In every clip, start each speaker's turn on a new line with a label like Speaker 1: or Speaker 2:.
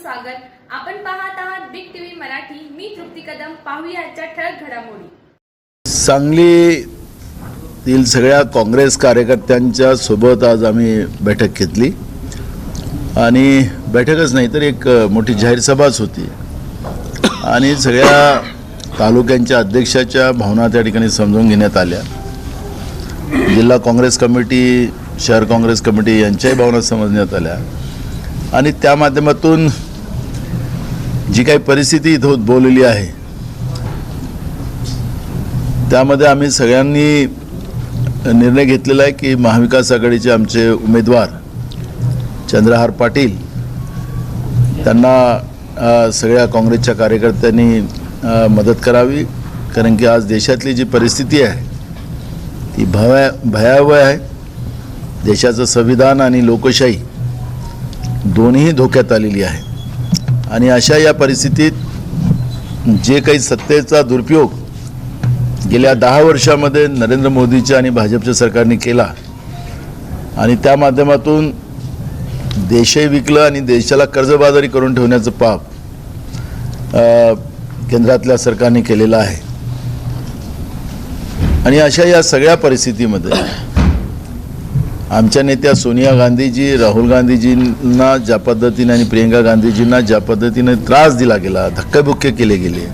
Speaker 1: स्वागत. आपण पाहत आहात बिग टीव्ही मराठी. मी तृप्ती कदम. पाहूया आजच्या ठळक घडामोडी.
Speaker 2: सांगलीतील सगळ्या काँग्रेस कार्यकर्त्यांच्या सोबत आज आम्ही बैठक घेतली. आणि बैठकच नाही तर एक मोठी जाहीर सभाच होती. आणि सगळ्या तालुक्यांच्या अध्यक्षाच्या भावना त्या ठिकाणी समजून घेण्यात आल्या. जिल्हा काँग्रेस कमिटी शहर काँग्रेस कमिटी यांच्याही भावना समजण्यात आल्या. आणि त्या माध्यमातून जी काही परिस्थिती इथं उद्भवलेली आहे त्यामध्ये आम्ही सगळ्यांनी निर्णय घेतलेला आहे की महाविकास आघाडीचे आमचे उमेदवार चंद्रहार पाटील त्यांना सगळ्या काँग्रेसच्या कार्यकर्त्यांनी मदत करावी. कारण की आज देशातली जी परिस्थिती आहे ती भया भयावह आहे. देशाचं संविधान आणि लोकशाही दोन्ही धोक्यात आलेली आहे. आणि अशा या परिस्थितीत जे काही सत्तेचा दुरुपयोग गेल्या दहा वर्षामध्ये नरेंद्र मोदीच्या आणि भाजपच्या सरकारने केला आणि त्या माध्यमातून देशही विकलं आणि देशाला कर्जबाजारी करून ठेवण्याचं पाप केंद्रातल्या सरकारने केलेलं आहे. आणि अशा या सगळ्या परिस्थितीमध्ये आमच्या नेत्या सोनिया गांधीजी राहुल गांधीजींना ज्या पद्धतीने आणि प्रियंका गांधीजींना ज्या पद्धतीने त्रास दिला गेला धक्काबुक्के केले गेले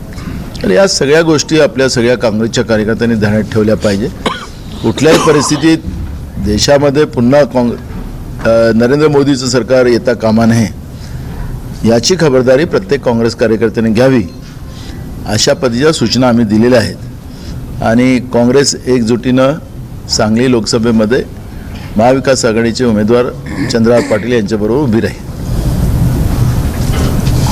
Speaker 2: तर या सगळ्या गोष्टी आपल्या सगळ्या काँग्रेसच्या कार्यकर्त्यांनी ध्यानात ठेवल्या पाहिजे. कुठल्याही परिस्थितीत देशामध्ये पुन्हा काँग नरेंद्र मोदीचं सरकार येता कामा नये याची खबरदारी प्रत्येक काँग्रेस कार्यकर्त्याने घ्यावी अशा पद्धतीच्या सूचना आम्ही दिलेल्या आहेत. आणि काँग्रेस एकजुटीनं सांगली लोकसभेमध्ये महाविकास आघाडीचे उमेदवार चंद्रहार पाटील यांच्याबरोबर उभी राहील.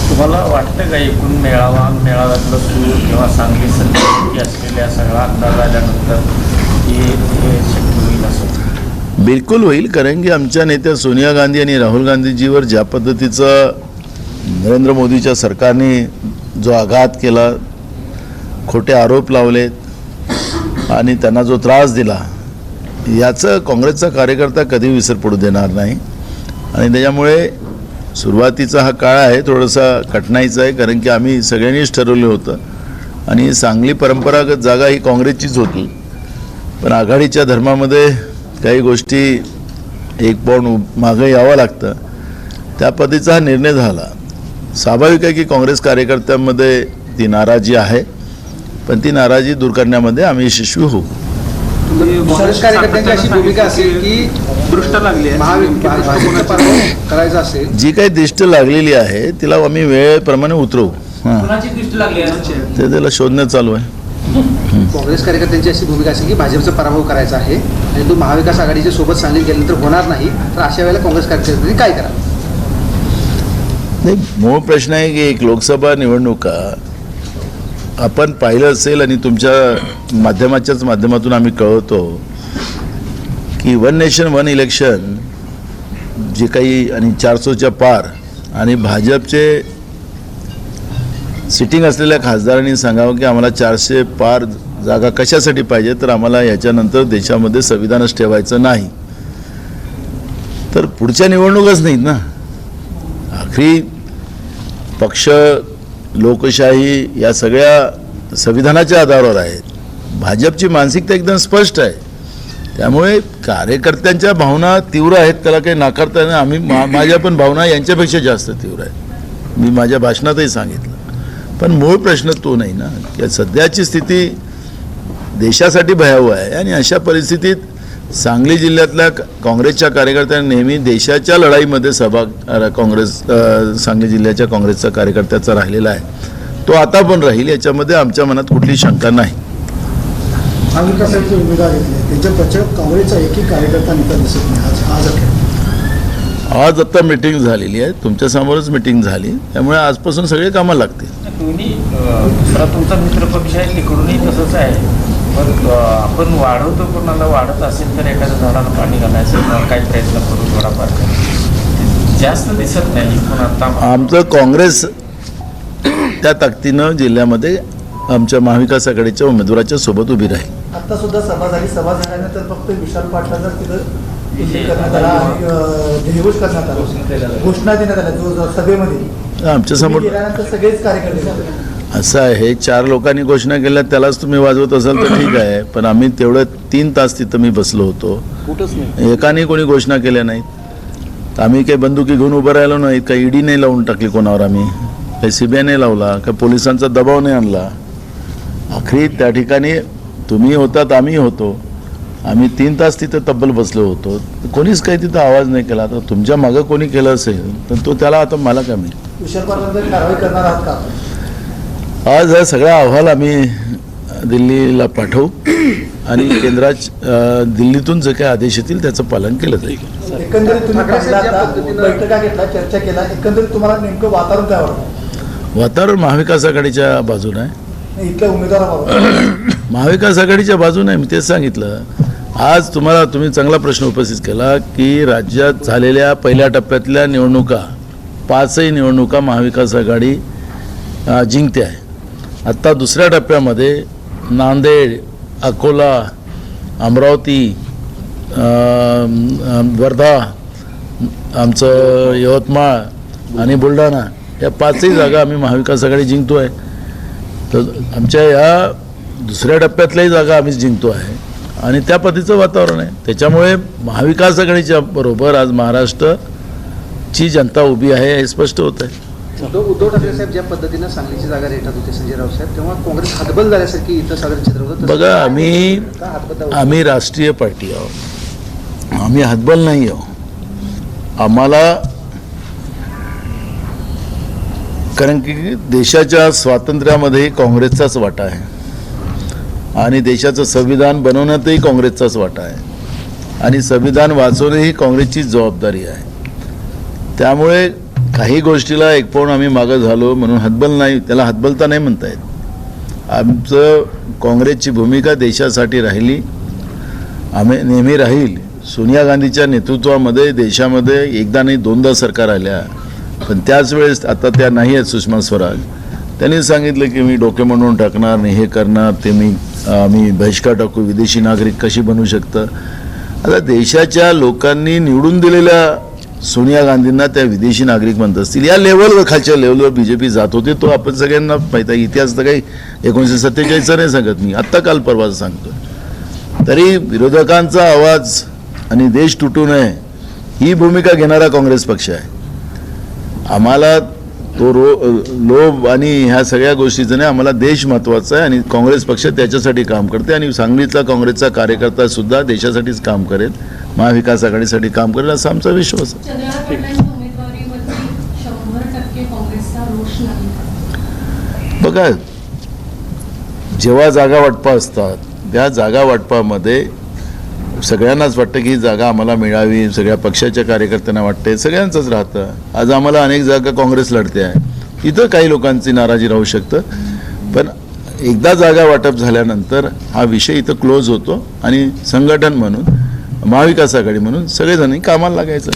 Speaker 3: तुम्हाला वाटतं का एकूण मेळावा मेळाव्यातलं सूर किंवा सांगली सध्या असलेल्या सगळा अंदाज आल्यानंतर हे
Speaker 2: बिलकुल होईल कारण की आमच्या नेत्या सोनिया गांधी आणि राहुल गांधीजीवर ज्या पद्धतीचं नरेंद्र मोदीच्या सरकारने जो आघात केला खोटे आरोप लावलेत आणि त्यांना जो त्रास दिला याचं काँग्रेसचा कार्यकर्ता कधी विसर पडू देणार नाही. आणि त्याच्यामुळे सुरुवातीचा हा काळ आहे थोडासा कठीणाईचा आहे कारण की आम्ही सगळ्यांनीच ठरवलं होतं. आणि सांगली परंपरागत जागा ही काँग्रेसचीच होती. पण आघाडीच्या धर्मामध्ये काही गोष्टी एक पाऊण उ- मागं यावं लागतं. त्या पद्धतीचा हा निर्णय झाला. स्वाभाविक आहे की काँग्रेस कार्यकर्त्यांमध्ये ती नाराजी आहे पण ती नाराजी दूर करण्यामध्ये आम्ही यशस्वी होऊ.
Speaker 4: काँग्रेस कार्यकर्त्यांची अशी भूमिका असेल की
Speaker 5: दृष्ट लागली आहे.
Speaker 4: महाविकास भाजपचा पराभव करायचा असेल.
Speaker 2: जी काही दिष्ट लागलेली आहे तिला आम्ही वेळेप्रमाणे उतरवू. हां.
Speaker 5: कुणाची दृष्टी लागली आहे?
Speaker 2: ते त्याला शोधणं चालू आहे.
Speaker 4: काँग्रेस कार्यकर्त्यांची अशी भूमिका असेल की भाजपचा पराभव करायचा आहे आणि तो महाविकास आघाडीच्या सोबत सांगलीत गेल्यानंतर होणार नाही तर अशा वेळेला काँग्रेस कार्यकर्त्यांनी काय करावं?
Speaker 2: नाही मूळ प्रश्न आहे की एक लोकसभा निवडणुका आपण पाहिलं असेल आणि तुमच्या माध्यमाच्याच माध्यमातून आम्ही कळवतो की वन नेशन वन इलेक्शन जे काही आणि चारसोच्या पार आणि भाजपचे सिटिंग असलेल्या खासदारांनी सांगावं की आम्हाला चारशे पार जागा कशासाठी पाहिजे तर आम्हाला याच्यानंतर देशामध्ये संविधानच ठेवायचं नाही. तर पुढच्या निवडणूकच नाहीत ना. आखरी पक्ष लोकशाही या सगळ्या संविधानाच्या आधारावर आहेत भाजपची मानसिकता एकदम स्पष्ट आहे. त्यामुळे कार्यकर्त्यांच्या भावना तीव्र आहेत त्याला काही नाकारता आम्ही मा माझ्या पण भावना यांच्यापेक्षा जास्त तीव्र आहेत. मी माझ्या भाषणातही सांगितलं. पण मूळ प्रश्न तो नाही ना की सध्याची स्थिती देशासाठी भयावह आहे आणि अशा परिस्थितीत सांगली जिल्ह्यातल्या क- काँग्रेसच्या कार्यकर्त्यांनी नेहमी देशाच्या लढाईमध्ये सहभाग काँग्रेस सांगली जिल्ह्याच्या काँग्रेसचा कार्यकर्त्याचा राहिलेला आहे. तो आता पण राहील याच्यामध्ये आमच्या मनात कुठली शंका नाही.
Speaker 6: महाविकासाचे उमेदवार घेतले त्यांच्या पक्षात काँग्रेसचा एकही कार्यकर्ता नेता दिसत नाही. आज आज अखेर.
Speaker 2: आज आता मिटिंग झालेली आहे. तुमच्यासमोरच मिटिंग झाली. त्यामुळे आजपासून सगळे कामाला लागतील.
Speaker 3: दोन्ही अं, दुसरा तुमचा मित्रपक्ष आहे तिकडूनही तसंच आहे. आपण वाढवतो कोणाला वाढत असेल तर एखाद्या झाडाला पाणी घालायचं किंवा काही प्रयत्न करू थोडाफार. जास्त दिसत नाही पण आता
Speaker 2: आमचं काँग्रेस त्या ताकदीनं जिल्ह्यामध्ये आमच्या महाविकास आघाडीच्या उमेदवाराच्या सोबत उभी राहील.
Speaker 6: आता सुद्धा सभा झाली सभा झाल्यानंतर फक्त विशाल पाटलांना तिथं करण्यात आला घोषणा देण्यात आल्या. सभेमध्ये. तुम्ही गेल्यानंतर सगळेच कार्यकर्ते.
Speaker 2: असं आहे चार लोकांनी घोषणा केल्या त्यालाच तुम्ही वाजवत असाल तर ठीक आहे. पण आम्ही तेवढं तीन तास तिथं मी बसलो होतो.
Speaker 4: नाही.
Speaker 2: एकाने कोणी घोषणा केल्या नाहीत. आम्ही काही बंदुकी घेऊन उभं राहिलो नाहीत काही ईडी नाही लावून टाकली कोणावर आम्ही. काही सी बी आय नाही लावला काही पोलिसांचा दबाव नाही आणला. आखरी त्या ठिकाणी तुम्ही होतात आम्ही होतो. आम्ही तीन तास तिथं तब्बल बसलो होतो. कोणीच काही तिथं आवाज नाही केला. आता तुमच्या मागं कोणी केलं असेल तर तो त्याला आता मला काय आज हा सगळा अहवाल आम्ही दिल्लीला पाठवू. आणि केंद्रात अ, दिल्लीतून जे काही आदेश येतील त्याचं पालन केलं जाईल.
Speaker 6: वातावरण
Speaker 2: महाविकास आघाडीच्या बाजूने आहे. महाविकास आघाडीच्या बाजूने आहे, मी तेच सांगितलं. आज तुम्हाला तुम्ही चांगला प्रश्न उपस्थित केला की राज्यात झालेल्या पहिल्या टप्प्यातल्या निवडणुका पाचही निवडणुका महाविकास आघाडी जिंकते आहे. आत्ता दुसऱ्या टप्प्यामध्ये नांदेड अकोला अमरावती वर्धा आमचं यवतमाळ आणि बुलढाणा या पाचही जागा आम्ही महाविकास आघाडी जिंकतो आहे तर आमच्या या दुसऱ्या टप्प्यातल्याही जागा आम्ही जिंकतो आहे. आणि त्या पद्धतीचं वातावरण आहे. त्याच्यामुळे महाविकास आघाडीच्या बरोबर आज महाराष्ट्रची जनता उभी आहे हे स्पष्ट होत आहे
Speaker 4: उद्धव उद्धव ठाकरे साहेब ज्या पद्धतीनं सांगलीची जागा रेटत होते संजय साहेब तेव्हा काँग्रेस हातबल झाल्यासारखी इथं साधारण चित्र होतं
Speaker 2: बघा आम्ही आम्ही राष्ट्रीय पार्टी आहोत. आम्ही हतबल नाही आहोत. आम्हाला कारण की देशाच्या स्वातंत्र्यामध्ये काँग्रेसचाच वाटा आहे. आणि देशाचं संविधान बनवण्यातही काँग्रेसचाच वाटा आहे. आणि संविधान वाचवणं ही काँग्रेसची जबाबदारी आहे. त्यामुळे काही गोष्टीला एक पाऊण आम्ही मागं झालो म्हणून हतबल नाही त्याला हतबलता नाही म्हणता येत. आमचं काँग्रेसची भूमिका देशासाठी राहिली. आम्ही नेहमी राहील. सोनिया गांधीच्या नेतृत्वामध्ये देशामध्ये एकदा नाही दोनदा सरकार आल्या. पण त्याच वेळेस आता त्या नाही आहेत सुषमा स्वराज. त्यांनी सांगितलं की मी डोके म्हणून टाकणार नाही हे करणार ते मी आम्ही बहिष्कार टाकू विदेशी नागरिक कशी बनू शकतं? आता देशाच्या लोकांनी निवडून दिलेल्या सोनिया गांधींना त्या विदेशी नागरिक म्हणत असतील. या लेवलवर खालच्या लेवलवर बी जे पी जात होते तो आपण सगळ्यांना माहीत आहे इतिहास तर काही एकोणीसशे सत्तेचाळीसचा नाही सांगत मी. आत्ता काल परवा सांगतो तरी विरोधकांचा आवाज आणि देश तुटू नये ही भूमिका घेणारा काँग्रेस पक्ष आहे. आम्हाला तो रो लोभ आणि ह्या सगळ्या गोष्टीचं नाही आम्हाला देश महत्त्वाचा आहे आणि काँग्रेस पक्ष त्याच्यासाठी काम करते आणि सांगलीतला काँग्रेसचा कार्यकर्ता सुद्धा देशासाठीच काम करेल. महाविकास आघाडीसाठी काम करेल असा आमचा विश्वास आहे. बघा जेव्हा जागा वाटपा असतात त्या जागा वाटपामध्ये सगळ्यांनाच वाटतं की ही जागा आम्हाला मिळावी सगळ्या पक्षाच्या कार्यकर्त्यांना वाटते सगळ्यांचंच राहतं. आज आम्हाला अनेक जागा काँग्रेस लढते आहे. इथं काही लोकांची नाराजी राहू शकतं. पण एकदा जागा वाटप झाल्यानंतर हा विषय इथं क्लोज होतो आणि संघटन म्हणून महाविकास आघाडी म्हणून सगळेजण कामाला लागायचं.